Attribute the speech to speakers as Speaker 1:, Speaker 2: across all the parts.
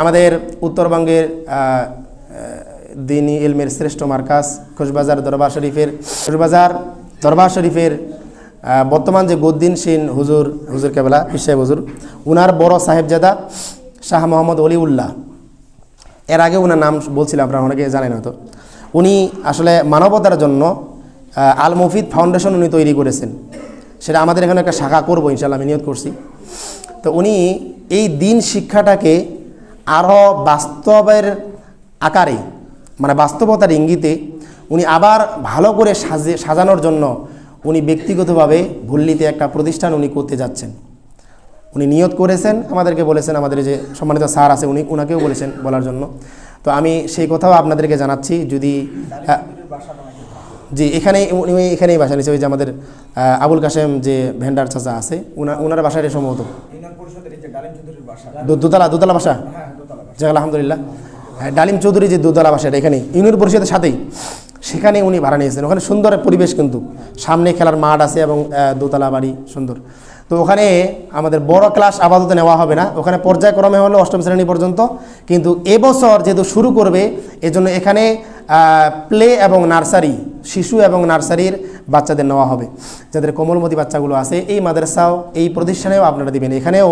Speaker 1: আমাদের উত্তরবঙ্গের দিনী ইলমের শ্রেষ্ঠ মার্কাস কোচবাজার দরবার শরীফের কোচবাজার দরবার শরীফের বর্তমান যে গদ্দিন সিন হুজুর হুজুর কেবলা পিসাহেব হুজুর, উনার বড় সাহেবজাদা শাহ মোহাম্মদ অলিউল্লাহ। এর আগে ওনার নাম বলছিলাম, আপনারা অনেকে জানেন হয়তো। উনি আসলে মানবতার জন্য আল মুফিদ ফাউন্ডেশন উনি তৈরি করেছেন। সেটা আমাদের এখানে একটা শাখা করব ইনশাল্লাহ আমি নিয়োগ করছি। তো উনি এই দিন শিক্ষাটাকে আরও বাস্তবের আকারে মানে বাস্তবতার ইঙ্গিতে উনি আবার ভালো করে সাজে সাজানোর জন্য উনি ব্যক্তিগতভাবে ভুল্লিতে একটা প্রতিষ্ঠান উনি করতে যাচ্ছেন। উনি নিয়ত করেছেন আমাদেরকে বলেছেন আমাদের যে সম্মানিত স্যার আছে উনি ওনাকেও বলেছেন বলার জন্য। তো আমি সেই কথাও আপনাদেরকে জানাচ্ছি যদি আহ, জি এখানে উনি এখানেই বাসা নিয়েছে ওই যে আমাদের আবুল কাশেম যে ভেন্ডার চাচা আছে উনা ওনার বাসায় সম্ভবত। দোতলা দোতলা বাসা?
Speaker 2: হ্যাঁ দোতলা। বাসা
Speaker 1: যাক আলহামদুলিল্লাহ। ডালিম চৌধুরী যে দোতলা বাসা, এটা এখানে ইউনিয়ন পরিষদের সাথেই। সেখানে উনি ভাড়া নিয়েছেন ওখানে সুন্দর পরিবেশ কিন্তু। সামনে খেলার মাঠ আছে এবং দোতলা বাড়ি, সুন্দর। তো ওখানে আমাদের বড় ক্লাস আপাতত নেওয়া হবে না। ওখানে পর্যায়ক্রমে হলো অষ্টম শ্রেণি পর্যন্ত। কিন্তু এবছর যেহেতু শুরু করবে, এজন্য এখানে প্লে এবং নার্সারি শিশু এবং নার্সারির বাচ্চাদের নেওয়া হবে। যাদের কোমলমতি বাচ্চাগুলো আছে, এই মাদ্রাসাও, এই প্রতিষ্ঠানেও আপনারা দিবেন। এখানেও,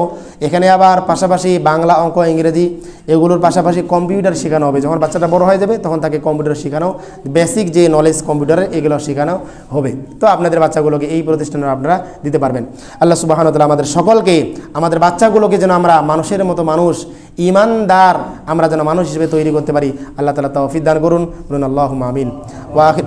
Speaker 1: এখানে আবার পাশাপাশি বাংলা অঙ্ক, ইংরেজি, এগুলোর পাশাপাশি কম্পিউটার শেখানো হবে। যখন বাচ্চাটা বড় হয়ে যাবে, তখন তাকে কম্পিউটার শেখানো, বেসিক যে নলেজ কম্পিউটারের, এগুলো শেখানো হবে। তো আপনাদের বাচ্চাগুলোকে এই প্রতিষ্ঠানে আপনারা দিতে পারবেন। আল্লাহ সুবাহানতাল্লাহ আমাদের সকলকে, আমাদের বাচ্চাগুলোকে যেন আমরা মানুষের মতো মানুষ, ইমানদার আমরা যেন মানুষ হিসেবে তৈরি করতে পারি। আল্লাহ তালা তৌফিক দান করুন। আল্লাহ ওয়াহিদ